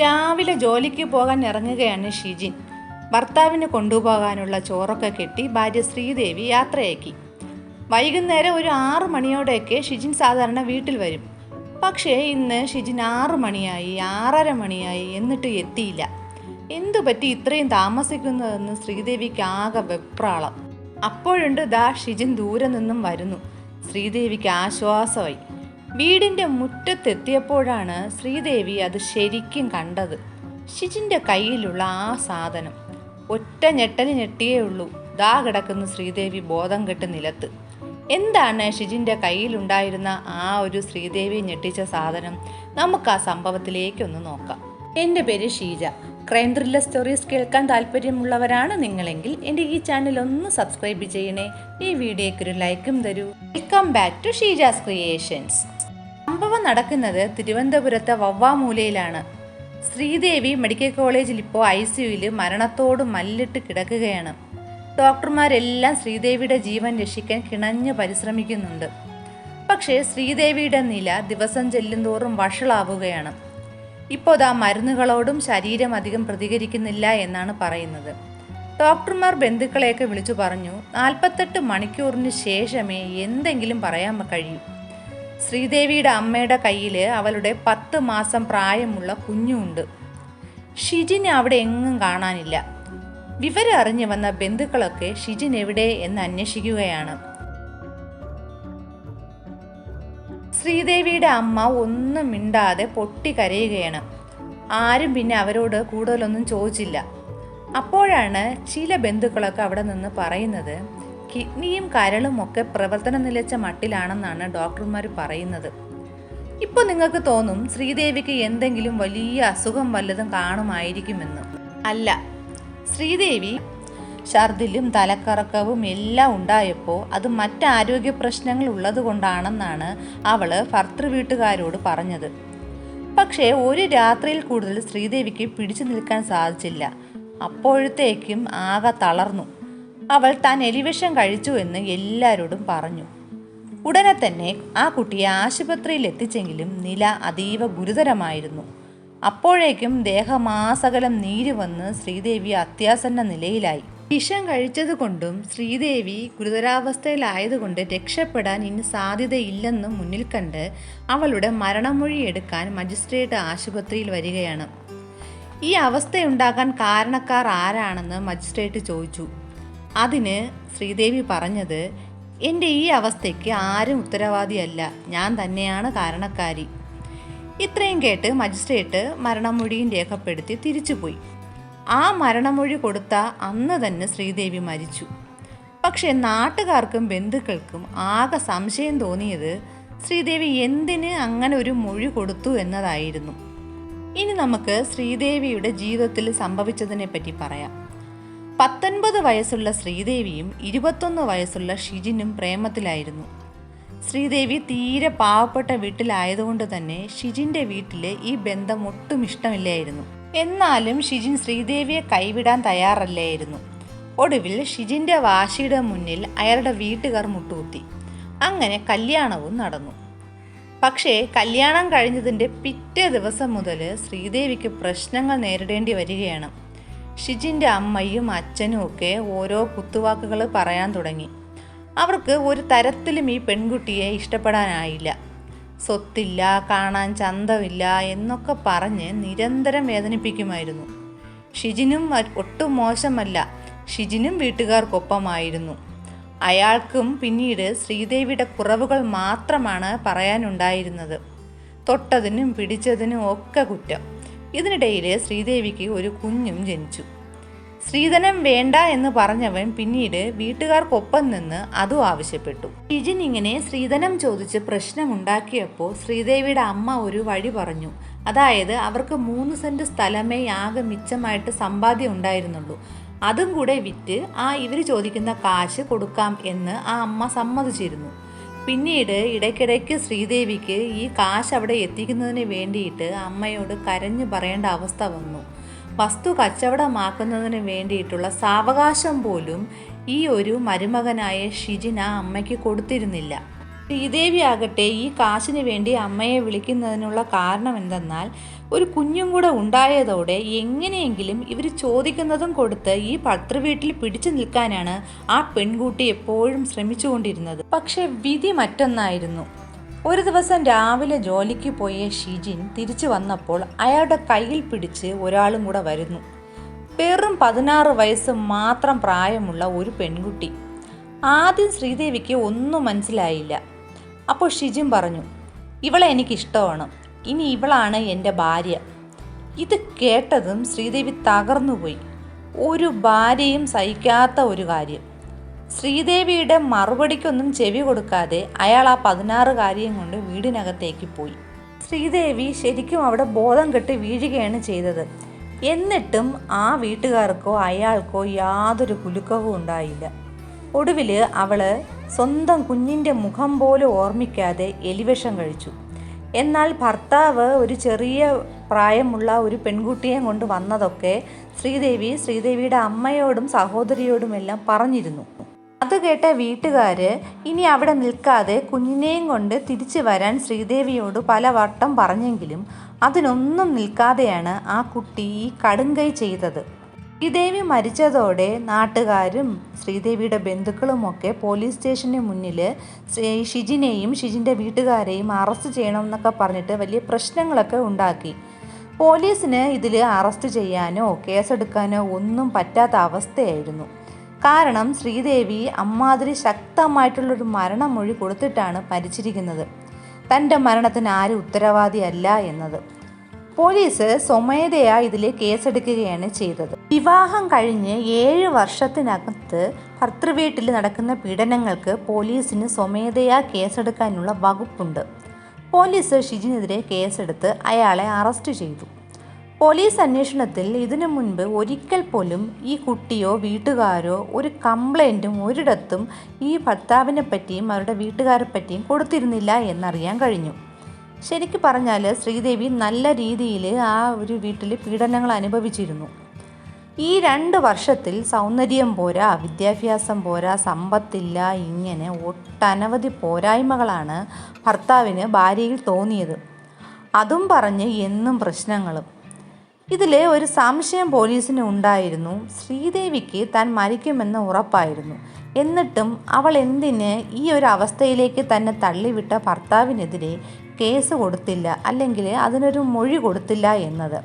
രാവിലെ ജോലിക്ക് പോകാൻ ഇറങ്ങുകയാണ് ഷിജിൻ. ഭർത്താവിന് കൊണ്ടുപോകാനുള്ള ചോറൊക്കെ കെട്ടി ഭാര്യ ശ്രീദേവി യാത്രയാക്കി. വൈകുന്നേരം ഒരു ആറ് മണിയോടെയൊക്കെ ഷിജിൻ സാധാരണ വീട്ടിൽ വരും. പക്ഷേ ഇന്ന് ഷിജിൻ ആറ് മണിയായി ആറര മണിയായി എന്നിട്ട് എത്തിയില്ല. എന്തു പറ്റി ഇത്രയും താമസിക്കുന്നതെന്ന് ശ്രീദേവിക്ക് ആകെ വെപ്രാളം. അപ്പോഴുണ്ട് ദാ ഷിജിൻ ദൂരെ നിന്നും വരുന്നു. ശ്രീദേവിക്ക് ആശ്വാസമായി. വീടിന്റെ മുറ്റത്തെത്തിയപ്പോഴാണ് ശ്രീദേവി അത് ശരിക്കും കണ്ടത്. ഷിജിന്റെ കയ്യിലുള്ള ആ സാധനം. ഒറ്റ ഞെട്ടലി ഞെട്ടിയേ ഉള്ളൂ. ദാ കിടക്കുന്ന ശ്രീദേവി ബോധം കെട്ട് നിലത്ത്. എന്താണ് ഷിജിന്റെ കയ്യിലുണ്ടായിരുന്ന ആ ഒരു ശ്രീദേവി ഞെട്ടിച്ച സാധനം? നമുക്ക് ആ സംഭവത്തിലേക്കൊന്ന് നോക്കാം. എന്റെ പേര് ഷീജ. ക്രൈം ത്രില്ലർ സ്റ്റോറീസ് കേൾക്കാൻ താല്പര്യമുള്ളവരാണ് നിങ്ങളെങ്കിൽ എന്റെ ഈ ചാനൽ ഒന്ന് സബ്സ്ക്രൈബ് ചെയ്യണേ. ഈ വീഡിയോയ്ക്ക് ഒരു ലൈക്കും തരൂ. Welcome back to Sheeja's creations സംഭവം നടക്കുന്നത് തിരുവനന്തപുരത്തെ വവ്വാമൂലയിലാണ്. ശ്രീദേവി മെഡിക്കൽ കോളേജിൽ ഇപ്പോൾ ഐ സിയുയിൽ മരണത്തോട് മല്ലിട്ട് കിടക്കുകയാണ്. ഡോക്ടർമാരെല്ലാം ശ്രീദേവിയുടെ ജീവൻ രക്ഷിക്കാൻ കിണഞ്ഞ് പരിശ്രമിക്കുന്നുണ്ട്. പക്ഷേ ശ്രീദേവിയുടെ നില ദിവസം ചെല്ലുന്തോറും വഷളാവുകയാണ്. ഇപ്പോൾ ദാ മരുന്നുകളോടും ശരീരം അധികം പ്രതികരിക്കുന്നില്ല എന്നാണ് പറയുന്നത്. ഡോക്ടർമാർ ബന്ധുക്കളെയൊക്കെ വിളിച്ചു പറഞ്ഞു നാൽപ്പത്തെട്ട് മണിക്കൂറിന് ശേഷമേ എന്തെങ്കിലും പറയാൻ കഴിയൂ. ശ്രീദേവിയുടെ അമ്മയുടെ കയ്യിൽ അവളുടെ പത്ത് മാസം പ്രായമുള്ള കുഞ്ഞുണ്ട്. ഷിജിനെ അവിടെ എങ്ങും കാണാനില്ല. വിവരം അറിഞ്ഞു വന്ന ബന്ധുക്കളൊക്കെ ഷിജിൻ എവിടെ എന്ന് അന്വേഷിക്കുകയാണ്. ശ്രീദേവിയുടെ അമ്മ ഒന്നും മിണ്ടാതെ പൊട്ടി കരയുകയാണ്. ആരും പിന്നെ അവരോട് കൂടുതലൊന്നും ചോദിച്ചില്ല. അപ്പോഴാണ് ചില ബന്ധുക്കളൊക്കെ അവിടെ നിന്ന് പറയുന്നത് കിഡ്നിയും കരളും ഒക്കെ പ്രവർത്തനം നിലച്ച മട്ടിലാണെന്നാണ് ഡോക്ടർമാർ പറയുന്നത്. ഇപ്പോൾ നിങ്ങൾക്ക് തോന്നും ശ്രീദേവിക്ക് എന്തെങ്കിലും വലിയ അസുഖം വല്ലതും കാണുമായിരിക്കുമെന്ന്. അല്ല ശ്രീദേവി ഛർദിലും തലക്കറക്കവും എല്ലാം ഉണ്ടായപ്പോൾ അത് മറ്റ് ആരോഗ്യ പ്രശ്നങ്ങൾ ഉള്ളത് കൊണ്ടാണെന്നാണ് അവൾ ഭർത്തൃ വീട്ടുകാരോട് പറഞ്ഞത്. പക്ഷേ ഒരു രാത്രിയിൽ കൂടുതൽ ശ്രീദേവിക്ക് പിടിച്ചു നിൽക്കാൻ സാധിച്ചില്ല. അപ്പോഴത്തേക്കും ആകെ തളർന്നു. അവൾ താൻ എലിവിഷം കഴിച്ചു എന്ന് എല്ലാവരോടും പറഞ്ഞു. ഉടനെ തന്നെ ആ കുട്ടിയെ ആശുപത്രിയിൽ എത്തിച്ചെങ്കിലും നില അതീവ ഗുരുതരമായിരുന്നു. അപ്പോഴേക്കും ദേഹമാസകലം നീര് വന്ന് ശ്രീദേവി അത്യാസന്ന നിലയിലായി. വിഷം കഴിച്ചതുകൊണ്ടും ശ്രീദേവി ഗുരുതരാവസ്ഥയിലായതുകൊണ്ട് രക്ഷപ്പെടാൻ ഇനി സാധ്യതയില്ലെന്നും മുന്നിൽ കണ്ട് അവളുടെ മരണമൊഴി എടുക്കാൻ മജിസ്ട്രേറ്റ് ആശുപത്രിയിൽ വരികയാണ്. ഈ അവസ്ഥയുണ്ടാകാൻ കാരണക്കാർ ആരാണെന്ന് മജിസ്ട്രേറ്റ് ചോദിച്ചു. അതിന് ശ്രീദേവി പറഞ്ഞത് എന്റെ ഈ അവസ്ഥയ്ക്ക് ആരും ഉത്തരവാദിയല്ല. ഞാൻ തന്നെയാണ് കാരണക്കാരി. ഇത്രയും കേട്ട് മജിസ്ട്രേറ്റ് മരണമൊഴിയും രേഖപ്പെടുത്തി തിരിച്ചുപോയി. ആ മരണമൊഴി കൊടുത്ത അന്ന് തന്നെ ശ്രീദേവി മരിച്ചു. പക്ഷേ നാട്ടുകാർക്കും ബന്ധുക്കൾക്കും ആകെ സംശയം തോന്നിയത് ശ്രീദേവി എന്തിന് അങ്ങനെ ഒരു മൊഴി കൊടുത്തു എന്നതായിരുന്നു. ഇനി നമുക്ക് ശ്രീദേവിയുടെ ജീവിതത്തിൽ സംഭവിച്ചതിനെ പറ്റി പറയാം. പത്തൊൻപത് വയസ്സുള്ള ശ്രീദേവിയും ഇരുപത്തൊന്ന് വയസ്സുള്ള ഷിജിനും പ്രേമത്തിലായിരുന്നു. ശ്രീദേവി തീരെ പാവപ്പെട്ട വീട്ടിലായതുകൊണ്ട് തന്നെ ഷിജിന്റെ വീട്ടിൽ ഈ ബന്ധം ഒട്ടും ഇഷ്ടമില്ലായിരുന്നു. എന്നാലും ഷിജിൻ ശ്രീദേവിയെ കൈവിടാൻ തയ്യാറല്ലായിരുന്നു. ഒടുവിൽ ഷിജിന്റെ വാശിയുടെ മുന്നിൽ അയാളുടെ വീട്ടുകാർ മുട്ടുകുത്തി. അങ്ങനെ കല്യാണവും നടന്നു. പക്ഷേ കല്യാണം കഴിഞ്ഞതിന്റെ പിറ്റേ ദിവസം മുതൽ ശ്രീദേവിക്ക് പ്രശ്നങ്ങൾ നേരിടേണ്ടി വരികയാണ്. ഷിജിന്റെ അമ്മയും അച്ഛനും ഒക്കെ ഓരോ കുത്തുവാക്കുകൾ പറയാൻ തുടങ്ങി. അവർക്ക് ഒരു തരത്തിലും ഈ പെൺകുട്ടിയെ ഇഷ്ടപ്പെടാനായില്ല. സ്വത്തില്ല കാണാൻ ചന്തമില്ല എന്നൊക്കെ പറഞ്ഞ് നിരന്തരം വേദനിപ്പിക്കുമായിരുന്നു. ഷിജിനും ഒട്ടും മോശമല്ല. ഷിജിനും വീട്ടുകാർക്കൊപ്പമായിരുന്നു. അയാൾക്കും പിന്നീട് ശ്രീദേവിയുടെ കുറവുകൾ മാത്രമാണ് പറയാനുണ്ടായിരുന്നത്. തൊട്ടതിനും പിടിച്ചതിനും ഒക്കെ കുറ്റം. ഇതിനിടയിൽ ശ്രീദേവിക്ക് ഒരു കുഞ്ഞും ജനിച്ചു. ശ്രീധനം വേണ്ട എന്ന് പറഞ്ഞവൻ പിന്നീട് വീട്ടുകാർക്കൊപ്പം നിന്ന് അതും ആവശ്യപ്പെട്ടു. ഷിജിൻ ഇങ്ങനെ ശ്രീധനം ചോദിച്ച് പ്രശ്നമുണ്ടാക്കിയപ്പോൾ ശ്രീദേവിയുടെ അമ്മ ഒരു വഴി പറഞ്ഞു. അതായത് അവർക്ക് മൂന്ന് സെന്റ് സ്ഥലമേ ആകെ മിച്ചമായിട്ട് സമ്പാദ്യം ഉണ്ടായിരുന്നുള്ളൂ. അതും കൂടെ വിറ്റ് ആ ഇവർ ചോദിക്കുന്ന കാശ് കൊടുക്കാം എന്ന് ആ അമ്മ സമ്മതിച്ചിരുന്നു. പിന്നീട് ഇടയ്ക്കിടയ്ക്ക് ശ്രീദേവിക്ക് ഈ കാശ് അവിടെ എത്തിക്കുന്നതിന് വേണ്ടിയിട്ട് അമ്മയോട് കരഞ്ഞു പറയേണ്ട അവസ്ഥ വന്നു. വസ്തു കച്ചവടമാക്കുന്നതിന് വേണ്ടിയിട്ടുള്ള സാവകാശം പോലും ഈ ഒരു മരുമകനായ ഷിജിന അമ്മയ്ക്ക് കൊടുത്തിരുന്നില്ല. ശ്രീദേവി ആകട്ടെ ഈ കാശിന് വേണ്ടി അമ്മയെ വിളിക്കുന്നതിനുള്ള കാരണം എന്തെന്നാൽ ഒരു കുഞ്ഞും കൂടെ ഉണ്ടായതോടെ എങ്ങനെയെങ്കിലും ഇവർ ചോദിക്കുന്നതും കൊടുത്ത് ഈ പത്രവീട്ടിൽ പിടിച്ചു നിൽക്കാനാണ് ആ പെൺകുട്ടി എപ്പോഴും ശ്രമിച്ചുകൊണ്ടിരുന്നത്. പക്ഷെ വിധി മറ്റൊന്നായിരുന്നു. ഒരു ദിവസം രാവിലെ ജോലിക്ക് പോയ ഷിജിൻ തിരിച്ചു വന്നപ്പോൾ അയാളുടെ കയ്യിൽ പിടിച്ച് ഒരാളും കൂടെ വരുന്നു. വെറും പതിനാറ് വയസ്സ് മാത്രം പ്രായമുള്ള ഒരു പെൺകുട്ടി. ആദ്യം ശ്രീദേവിക്ക് ഒന്നും മനസ്സിലായില്ല. അപ്പോൾ ഷിജിൻ പറഞ്ഞു ഇവളെ എനിക്കിഷ്ടമാണ്. ഇനി ഇവളാണ് എന്റെ ഭാര്യ. ഇത് കേട്ടതും ശ്രീദേവി തകർന്നുപോയി. ഒരു ഭാര്യയും സഹിക്കാത്ത ഒരു കാര്യം. ശ്രീദേവിയുടെ മറുപടിക്കൊന്നും ചെവി കൊടുക്കാതെ അയാൾ ആ പതിനാറ് കാര്യം കൊണ്ട് വീടിനകത്തേക്ക് പോയി. ശ്രീദേവി ശരിക്കും അവിടെ ബോധം കെട്ട് വീഴുകയാണ് ചെയ്തത്. എന്നിട്ടും ആ വീട്ടുകാർക്കോ അയാൾക്കോ യാതൊരു കുലുക്കവും ഉണ്ടായില്ല. ഒടുവിൽ അവൾ സ്വന്തം കുഞ്ഞിന്റെ മുഖം പോലും ഓർമ്മിക്കാതെ എലിവിഷം കഴിച്ചു. എന്നാൽ ഭർത്താവ് ഒരു ചെറിയ പ്രായമുള്ള ഒരു പെൺകുട്ടിയെ കൊണ്ട് വന്നതൊക്കെ ശ്രീദേവി ശ്രീദേവിയുടെ അമ്മയോടും സഹോദരിയോടുമെല്ലാം പറഞ്ഞിരുന്നു. അത് കേട്ട വീട്ടുകാർ ഇനി അവിടെ നിൽക്കാതെ കുഞ്ഞിനെയും കൊണ്ട് തിരിച്ചു വരാൻ ശ്രീദേവിയോട് പല വട്ടം പറഞ്ഞെങ്കിലും അതിനൊന്നും നിൽക്കാതെയാണ് ആ കുട്ടി ഈ കടുങ്കൈ ചെയ്തത്. ശ്രീദേവി മരിച്ചതോടെ നാട്ടുകാരും ശ്രീദേവിയുടെ ബന്ധുക്കളുമൊക്കെ പോലീസ് സ്റ്റേഷന് മുന്നിൽ ഷിജിനെയും ഷിജിന്റെ വീട്ടുകാരെയും അറസ്റ്റ് ചെയ്യണമെന്നൊക്കെ പറഞ്ഞിട്ട് വലിയ പ്രശ്നങ്ങളൊക്കെ ഉണ്ടാക്കി. പോലീസിന് ഇതിൽ അറസ്റ്റ് ചെയ്യാനോ കേസെടുക്കാനോ ഒന്നും പറ്റാത്ത അവസ്ഥയായിരുന്നു. കാരണം ശ്രീദേവി അമ്മാതിരി ശക്തമായിട്ടുള്ളൊരു മരണമൊഴി കൊടുത്തിട്ടാണ് മരിച്ചിരിക്കുന്നത്. തന്റെ മരണത്തിന് ആരും ഉത്തരവാദിയല്ല എന്നത്. പോലീസ് സ്വമേധയാ ഇതിൽ കേസെടുക്കുകയാണ് ചെയ്തത്. വിവാഹം കഴിഞ്ഞ് ഏഴ് വർഷത്തിനകത്ത് ഭർത്തൃവീട്ടിൽ നടക്കുന്ന പീഡനങ്ങൾക്ക് പോലീസിന് സ്വമേധയാ കേസെടുക്കാനുള്ള വകുപ്പുണ്ട്. പോലീസ് ഷിജിനെതിരെ കേസെടുത്ത് അയാളെ അറസ്റ്റ് ചെയ്തു. പോലീസ് അന്വേഷണത്തിൽ ഇതിനു മുൻപ് ഒരിക്കൽ പോലും ഈ കുട്ടിയോ വീട്ടുകാരോ ഒരു കംപ്ലൈന്റും ഒരിടത്തും ഈ ഭർത്താവിനെ പറ്റിയും അവരുടെ വീട്ടുകാരെ പറ്റിയും കൊടുത്തിരുന്നില്ല എന്നറിയാൻ കഴിഞ്ഞു. ശരിക്കും പറഞ്ഞാൽ ശ്രീദേവി നല്ല രീതിയിൽ ആ ഒരു വീട്ടിൽ പീഡനങ്ങൾ അനുഭവിച്ചിരുന്നു. ഈ രണ്ട് വർഷത്തിൽ സൗന്ദര്യം പോരാ വിദ്യാഭ്യാസം പോരാ സമ്പത്തില്ല ഇങ്ങനെ ഒട്ടനവധി പോരായ്മകളാണ് ഭർത്താവിന് ഭാര്യയിൽ തോന്നിയത്. അതും പറഞ്ഞ് എന്നും പ്രശ്നങ്ങളും. ഇതിൽ ഒരു സംശയം പോലീസിന് ഉണ്ടായിരുന്നു. ശ്രീദേവിക്ക് താൻ മരിക്കുമെന്ന് ഉറപ്പായിരുന്നു. എന്നിട്ടും അവൾ എന്തിന് ഈ ഒരു അവസ്ഥയിലേക്ക് തന്നെ തള്ളിവിട്ട ഭർത്താവിനെതിരെ കേസ് കൊടുത്തില്ല. അല്ലെങ്കിൽ അതിനൊരു മൊഴി കൊടുത്തില്ല എന്നത്.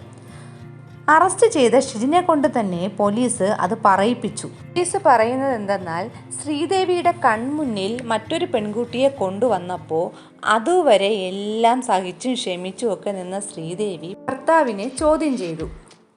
അറസ്റ്റ് ചെയ്ത ഷിജിനെ കൊണ്ട് തന്നെ പോലീസ് അത് പറയിപ്പിച്ചു. പോലീസ് പറയുന്നത് എന്തെന്നാൽ ശ്രീദേവിയുടെ കൺമുന്നിൽ മറ്റൊരു പെൺകുട്ടിയെ കൊണ്ടുവന്നപ്പോൾ അതുവരെ എല്ലാം സഹിച്ചും ക്ഷമിച്ചും ഒക്കെ നിന്ന ശ്രീദേവി ഭർത്താവിനെ ചോദ്യം ചെയ്തു.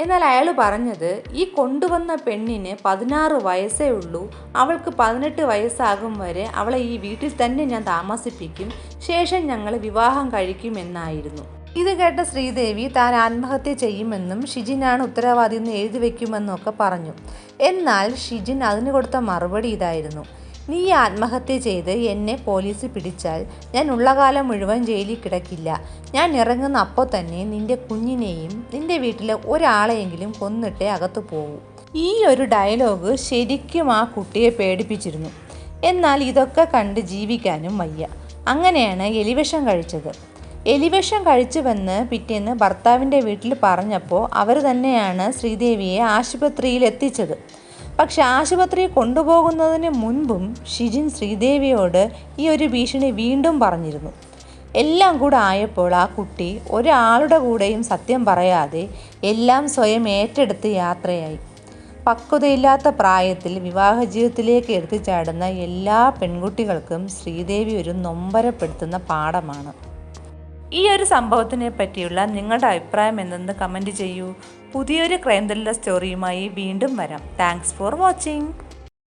എന്നാൽ അയാൾ പറഞ്ഞത് ഈ കൊണ്ടുവന്ന പെണ്ണിന് പതിനാറ് വയസ്സേ ഉള്ളൂ. അവൾക്ക് പതിനെട്ട് വയസ്സാകും വരെ അവളെ ഈ വീട്ടിൽ തന്നെ ഞാൻ താമസിപ്പിക്കും. ശേഷം ഞങ്ങൾ വിവാഹം കഴിക്കുമെന്നായിരുന്നു ഇത് കേട്ട ശ്രീദേവി താൻ ആത്മഹത്യ ചെയ്യുമെന്നും ഷിജിനാണ് ഉത്തരവാദി എന്ന് എഴുതി വെക്കുമെന്നും ഒക്കെ പറഞ്ഞു. എന്നാൽ ഷിജിൻ അതിന് കൊടുത്ത മറുപടി ഇതായിരുന്നു. നീ ആത്മഹത്യ ചെയ്ത് എന്നെ പോലീസ് പിടിച്ചാൽ ഞാൻ ഉള്ള കാലം മുഴുവൻ ജയിലിൽ കിടക്കില്ല. ഞാൻ ഇറങ്ങുന്ന അപ്പോൾ തന്നെ നിന്റെ കുഞ്ഞിനെയും നിന്റെ വീട്ടിലെ ഒരാളെയെങ്കിലും കൊന്നിട്ടേ അകത്തു പോകൂ ഈ ഒരു ഡയലോഗ് ശരിക്കും ആ കുട്ടിയെ പേടിപ്പിച്ചിരുന്നു. എന്നാൽ ഇതൊക്കെ കണ്ട് ജീവിക്കാനും വയ്യ. അങ്ങനെയാണ് എലിവിഷം കഴിച്ചത്. എലിവിഷം കഴിച്ചുവെന്ന് പിറ്റേന്ന് ഭർത്താവിന്റെ വീട്ടിൽ പറഞ്ഞപ്പോൾ അവർ തന്നെയാണ് ശ്രീദേവിയെ ആശുപത്രിയിൽ എത്തിച്ചത്. പക്ഷെ ആശുപത്രിയിൽ കൊണ്ടുപോകുന്നതിന് മുൻപും ഷിജിൻ ശ്രീദേവിയോട് ഈ ഒരു ഭീഷണി വീണ്ടും പറഞ്ഞിരുന്നു. എല്ലാം കൂടെ ആയപ്പോൾ ആ കുട്ടി ഒരാളുടെ കൂടെയും സത്യം പറയാതെ എല്ലാം സ്വയം ഏറ്റെടുത്ത് യാത്രയായി. പക്വതയില്ലാത്ത പ്രായത്തിൽ വിവാഹ ജീവിതത്തിലേക്ക് എടുത്തു ചാടുന്ന എല്ലാ പെൺകുട്ടികൾക്കും ശ്രീദേവി ഒരു നൊമ്പരപ്പെടുത്തുന്ന പാഠമാണ്. ഈ ഒരു സംഭവത്തിനെ പറ്റിയുള്ള നിങ്ങളുടെ അഭിപ്രായം എന്തെന്ന് കമന്റ് ചെയ്യൂ. പുതിയൊരു ക്രൈം സ്റ്റോറിയുമായി വീണ്ടും വരാം. Thanks for watching